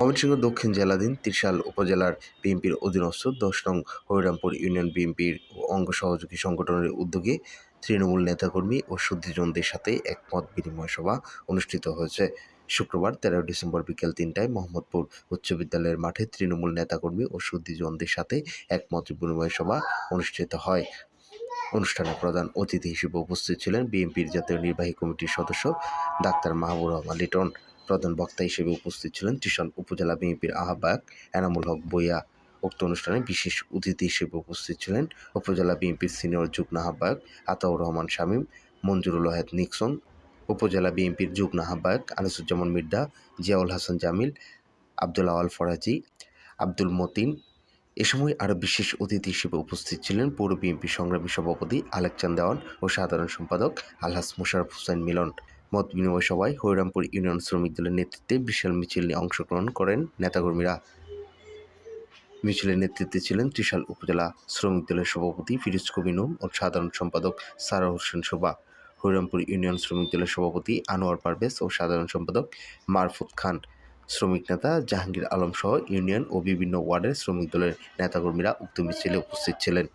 ময়মনসিংহ দক্ষিণ জেলাধীন ত্রিশাল উপজেলার বিএনপির অধীনস্থ দশ নং হরিরামপুর ইউনিয়ন বিএনপির অঙ্গ সহযোগী সংগঠনের উদ্যোগে তৃণমূল নেতাকর্মী ও শুদ্ধিজনদের সাথে এক মত বিনিময় সভা অনুষ্ঠিত হয়েছে। শুক্রবার তেরো ডিসেম্বর বিকেল তিনটায় মোহাম্মদপুর উচ্চ বিদ্যালয়ের মাঠে তৃণমূল নেতাকর্মী ও শুদ্ধিজনদের সাথে এক মত বিনিময় সভা অনুষ্ঠিত হয়। অনুষ্ঠানে প্রধান অতিথি হিসেবে উপস্থিত ছিলেন বিএনপির জাতীয় নির্বাহী কমিটির সদস্য ডাক্তার মাহবুর রহমান লিটন। প্রধান বক্তা হিসেবে উপস্থিত ছিলেন ত্রিশাল উপজেলা বিএনপির আহ্বায়ক এনামুল হক বইয়া উক্ত অনুষ্ঠানে বিশেষ অতিথি হিসেবে উপস্থিত ছিলেন উপজেলা বিএনপির সিনিয়র যুগ্ম আহ্বায়ক আতাউর রহমান শামীম, মঞ্জুরুল ওয়াহেদ নিক্সন, উপজেলা বিএনপির যুগ্ম আহ্বায়ক আনিসুজ্জামান মির্জা, জিয়াউল হাসান জামিল, আব্দুল আওয়াল ফরাজি, আব্দুল মতিন। এ সময় আরও বিশেষ অতিথি হিসেবে উপস্থিত ছিলেন পৌর বিএনপি সংগ্রামী সভাপতি আলেকচান দেওয়ান ও সাধারণ সম্পাদক আলহাস মোশারফ হোসেন মিলন। মত বিনিময় সভায় হরিরামপুর ইউনিয়ন শ্রমিক দলের নেতৃত্বে বিশাল মিছিল নিয়ে অংশগ্রহণ করেন নেতাকর্মীরা। মিছিলের নেতৃত্বে ছিলেন ত্রিশাল উপজেলা শ্রমিক দলের সভাপতি ফিরোজ কবিনুম ও সাধারণ সম্পাদক সারা হোসেন শোভা। হরিরামপুর ইউনিয়ন শ্রমিক দলের সভাপতি আনোয়ার পারভেজ ও সাধারণ সম্পাদক মারফুত খান। শ্রমিক নেতা জাহাঙ্গীর আলম সহ ইউনিয়ন ও বিভিন্ন ওয়ার্ডের শ্রমিক দলের নেতাকর্মীরা উক্ত মিছিলে উপস্থিত ছিলেন।